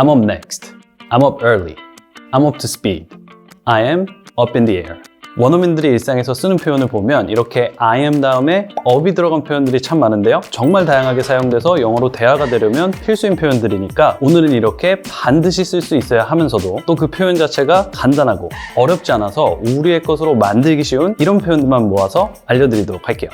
I'm up next. I'm up early. I'm up to speed. I am up in the air. 원어민들이 일상에서 쓰는 표현을 보면 이렇게 I am 다음에 up이 들어간 표현들이 참 많은데요. 정말 다양하게 사용돼서 영어로 대화가 되려면 필수인 표현들이니까 오늘은 이렇게 반드시 쓸 수 있어야 하면서도 또 그 표현 자체가 간단하고 어렵지 않아서 우리의 것으로 만들기 쉬운 이런 표현들만 모아서 알려드리도록 할게요.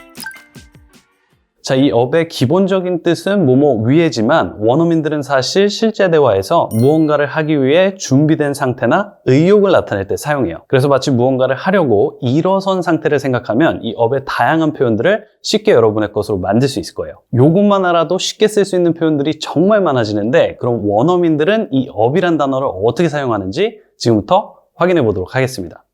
자, 이 업의 기본적인 뜻은 뭐뭐 위에지만 원어민들은 사실 실제 대화에서 무언가를 하기 위해 준비된 상태나 의욕을 나타낼 때 사용해요. 그래서 마치 무언가를 하려고 일어선 상태를 생각하면 이 업의 다양한 표현들을 쉽게 여러분의 것으로 만들 수 있을 거예요. 요것만 알아도 쉽게 쓸 수 있는 표현들이 정말 많아지는데 그럼 원어민들은 이 업이란 단어를 어떻게 사용하는지 지금부터 확인해 보도록 하겠습니다.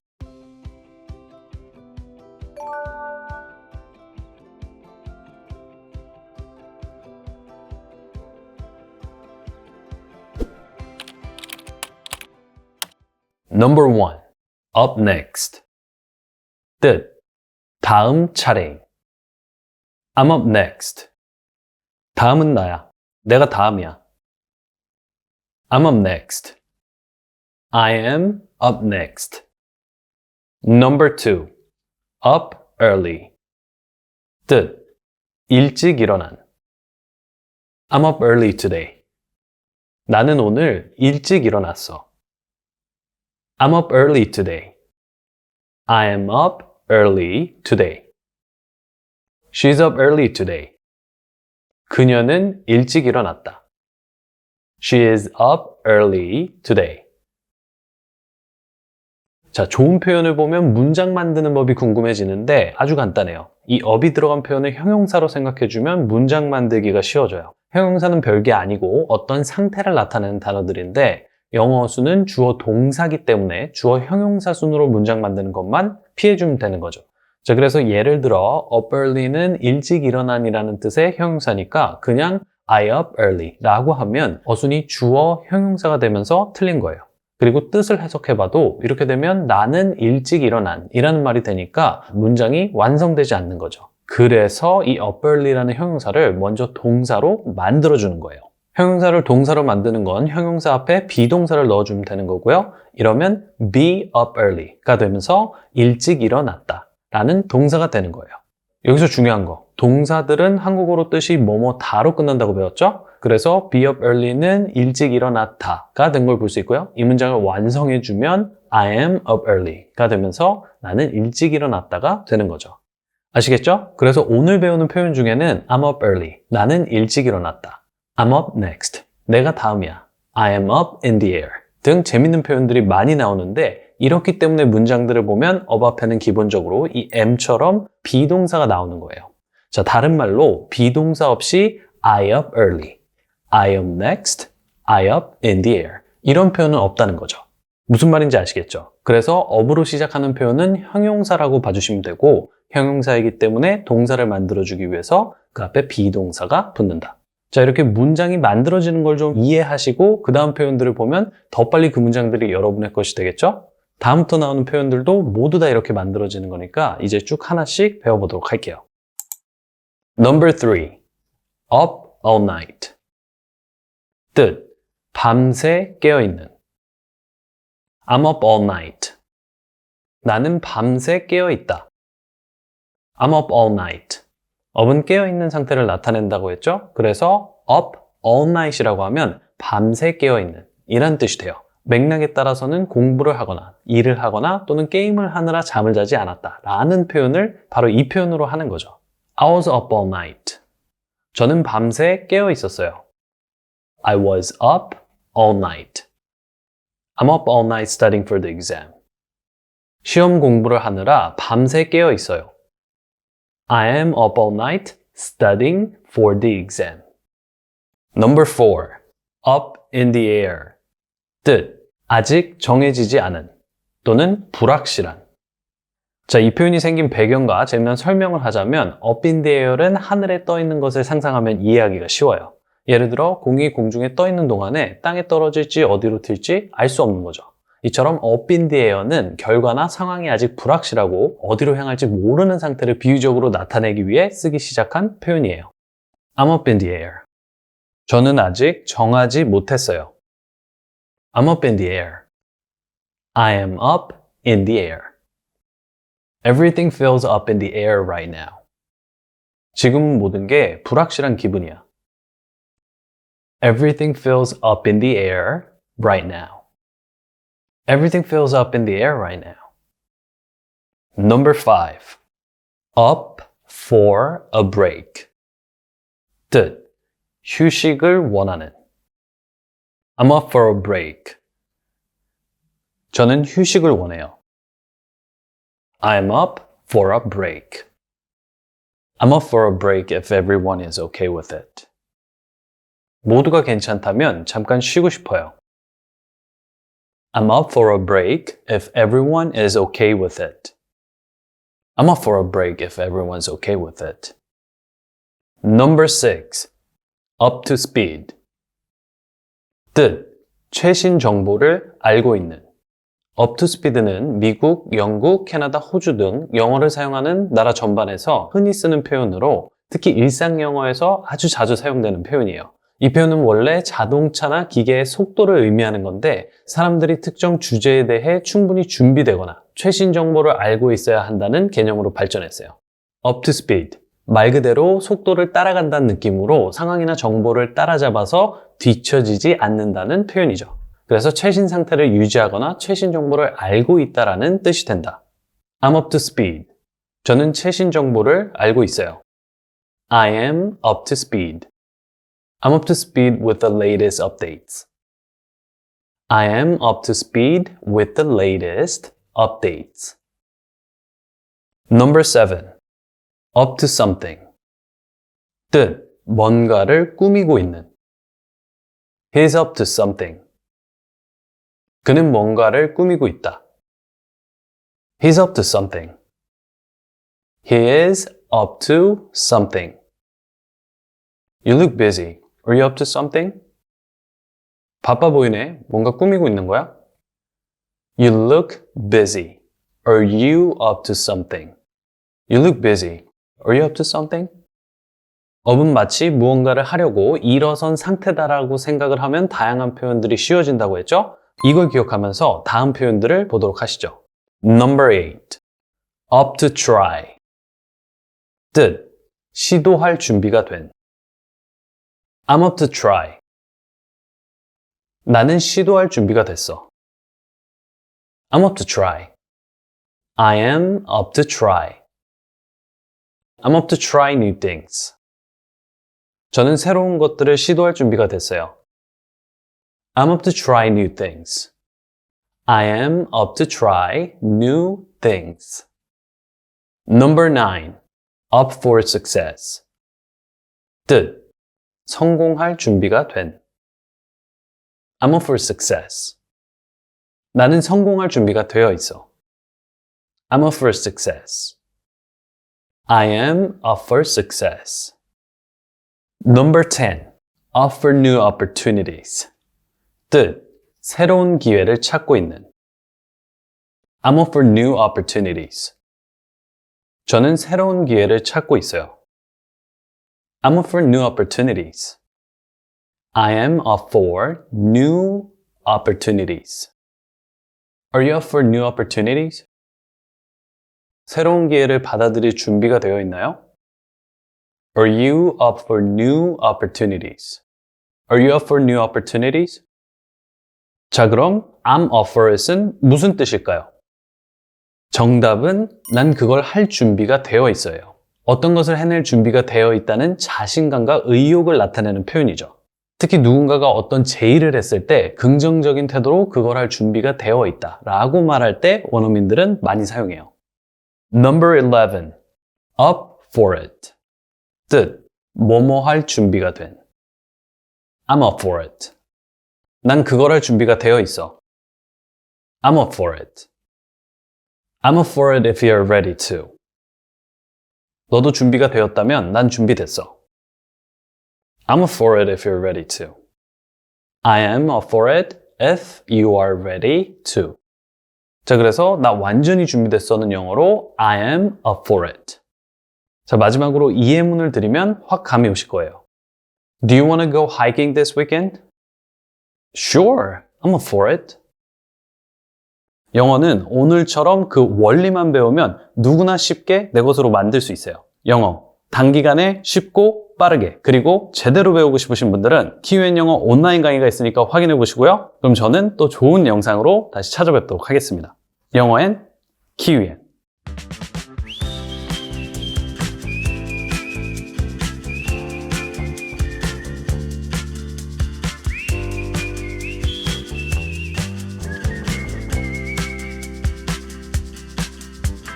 Number one, up next. 뜻, 다음 차례. I'm up next. 다음은 나야. 내가 다음이야. I'm up next. I am up next. Number two, up early. 뜻, 일찍 일어난. I'm up early today. 나는 오늘 일찍 일어났어. I'm up early today. I am up early today. She's up early today. 그녀는 일찍 일어났다. She is up early today. 자, 좋은 표현을 보면 문장 만드는 법이 궁금해지는데 아주 간단해요. 이 up이 들어간 표현을 형용사로 생각해주면 문장 만들기가 쉬워져요. 형용사는 별게 아니고 어떤 상태를 나타내는 단어들인데 영어 수는 주어 동사기 때문에 주어 형용사 순으로 문장 만드는 것만 피해주면 되는 거죠. 자, 그래서 예를 들어 up early는 일찍 일어난이라는 뜻의 형용사니까 그냥 I up early 라고 하면 어순이 주어 형용사가 되면서 틀린 거예요. 그리고 뜻을 해석해봐도 이렇게 되면 나는 일찍 일어난 이라는 말이 되니까 문장이 완성되지 않는 거죠. 그래서 이 up early라는 형용사를 먼저 동사로 만들어주는 거예요. 형용사를 동사로 만드는 건 형용사 앞에 비동사를 넣어주면 되는 거고요. 이러면 be up early가 되면서 일찍 일어났다 라는 동사가 되는 거예요. 여기서 중요한 거. 동사들은 한국어로 뜻이 뭐뭐 다로 끝난다고 배웠죠? 그래서 be up early는 일찍 일어났다가 된 걸 볼 수 있고요. 이 문장을 완성해주면 I am up early가 되면서 나는 일찍 일어났다가 되는 거죠. 아시겠죠? 그래서 오늘 배우는 표현 중에는 I'm up early. 나는 일찍 일어났다. I'm up next. 내가 다음이야. I am up in the air. 등 재밌는 표현들이 많이 나오는데 이렇기 때문에 문장들을 보면 up 앞에는 기본적으로 이 am처럼 비동사가 나오는 거예요. 자, 다른 말로 비동사 없이 I up early, I am next, I up in the air. 이런 표현은 없다는 거죠. 무슨 말인지 아시겠죠? 그래서 up으로 시작하는 표현은 형용사라고 봐주시면 되고 형용사이기 때문에 동사를 만들어주기 위해서 그 앞에 비동사가 붙는다. 자, 이렇게 문장이 만들어지는 걸 좀 이해하시고 그 다음 표현들을 보면 더 빨리 그 문장들이 여러분의 것이 되겠죠? 다음부터 나오는 표현들도 모두 다 이렇게 만들어지는 거니까 이제 쭉 하나씩 배워보도록 할게요. Number three, up all night. 뜻, 밤새 깨어있는. I'm up all night. 나는 밤새 깨어있다. I'm up all night. Up은 깨어있는 상태를 나타낸다고 했죠? 그래서 up all night이라고 하면 밤새 깨어있는 이란 뜻이 돼요. 맥락에 따라서는 공부를 하거나 일을 하거나 또는 게임을 하느라 잠을 자지 않았다 라는 표현을 바로 이 표현으로 하는 거죠. I was up all night. 저는 밤새 깨어 있었어요. I was up all night. I'm up all night studying for the exam. 시험 공부를 하느라 밤새 깨어 있어요. I am up all night studying for the exam. Number four, up in the air. 뜻, 아직 정해지지 않은 또는 불확실한. 자, 이 표현이 생긴 배경과 재미난 설명을 하자면 up in the air은 하늘에 떠 있는 것을 상상하면 이해하기가 쉬워요. 예를 들어 공이 공중에 떠 있는 동안에 땅에 떨어질지 어디로 튈지 알 수 없는 거죠. 이처럼 up in the air는 결과나 상황이 아직 불확실하고 어디로 향할지 모르는 상태를 비유적으로 나타내기 위해 쓰기 시작한 표현이에요. I'm up in the air. 저는 아직 정하지 못했어요. I'm up in the air. I am up in the air. Everything feels up in the air right now. 지금 모든 게 불확실한 기분이야. Everything feels up in the air right now. Everything feels up in the air right now. Number five. Up for a break. 뜻. 휴식을 원하는. I'm up for a break. 저는 휴식을 원해요. I'm up for a break. I'm up for a break if everyone is okay with it. 모두가 괜찮다면 잠깐 쉬고 싶어요. I'm up for a break if everyone is okay with it. I'm up for a break if everyone's okay with it. Number six. Up to speed. 뜻. 최신 정보를 알고 있는. up to speed는 미국, 영국, 캐나다, 호주 등 영어를 사용하는 나라 전반에서 흔히 쓰는 표현으로 특히 일상 영어에서 아주 자주 사용되는 표현이에요. 이 표현은 원래 자동차나 기계의 속도를 의미하는 건데 사람들이 특정 주제에 대해 충분히 준비되거나 최신 정보를 알고 있어야 한다는 개념으로 발전했어요. up to speed. 말 그대로 속도를 따라간다는 느낌으로 상황이나 정보를 따라잡아서 뒤처지지 않는다는 표현이죠. 그래서 최신 상태를 유지하거나 최신 정보를 알고 있다라는 뜻이 된다. I'm up to speed. 저는 최신 정보를 알고 있어요. I am up to speed. I'm up to speed with the latest updates. I am up to speed with the latest updates. Number seven. Up to something. 뜻, 뭔가를 꾸미고 있는. He's up to something. 그는 뭔가를 꾸미고 있다. He's up to something. He is up to something. You look busy. Are you up to something? 바빠 보이네. 뭔가 꾸미고 있는 거야? You look busy. Are you up to something? You look busy. Are you up to something? 업은 마치 무언가를 하려고 일어선 상태다라고 생각을 하면 다양한 표현들이 쉬워진다고 했죠? 이걸 기억하면서 다음 표현들을 보도록 하시죠. Number 8. Up to try. 뜻. 시도할 준비가 된. I'm up to try. 나는 시도할 준비가 됐어. I'm up to try. I am up to try. I'm up to try new things. 저는 새로운 것들을 시도할 준비가 됐어요. I'm up to try new things. I am up to try new things. Number 9. Up for success. 뜻. 성공할 준비가 된. I'm up for success. 나는 성공할 준비가 되어 있어. I'm up for success. I am up for success. Number 10. Up for new opportunities. 뜻, 새로운 기회를 찾고 있는. I'm up for new opportunities. 저는 새로운 기회를 찾고 있어요. I'm up for new opportunities. I am up for new opportunities. Are you up for new opportunities? 새로운 기회를 받아들일 준비가 되어 있나요? Are you up for new opportunities? Are you up for new opportunities? 자, 그럼 I'm up for it은 무슨 뜻일까요? 정답은 난 그걸 할 준비가 되어 있어요. 어떤 것을 해낼 준비가 되어 있다는 자신감과 의욕을 나타내는 표현이죠. 특히 누군가가 어떤 제의를 했을 때 긍정적인 태도로 그걸 할 준비가 되어 있다 라고 말할 때 원어민들은 많이 사용해요. Number 11. Up for it. 뜻, 뭐뭐 할 준비가 된. I'm up for it. 난 그걸 할 준비가 되어 있어. I'm up for it. I'm up for it if you're ready to. 너도 준비가 되었다면 난 준비됐어. I'm for it if you're ready to. I am for it if you are ready to. 자, 그래서 나 완전히 준비됐어는 영어로 I am up for it. 자, 마지막으로 이 예문을 드리면 확 감이 오실 거예요. Do you want to go hiking this weekend? Sure, I'm up for it. 영어는 오늘처럼 그 원리만 배우면 누구나 쉽게 내 것으로 만들 수 있어요. 영어. 단기간에 쉽고 빠르게 그리고 제대로 배우고 싶으신 분들은 키우엔 영어 온라인 강의가 있으니까 확인해 보시고요. 그럼 저는 또 좋은 영상으로 다시 찾아뵙도록 하겠습니다. 영어엔 키위엔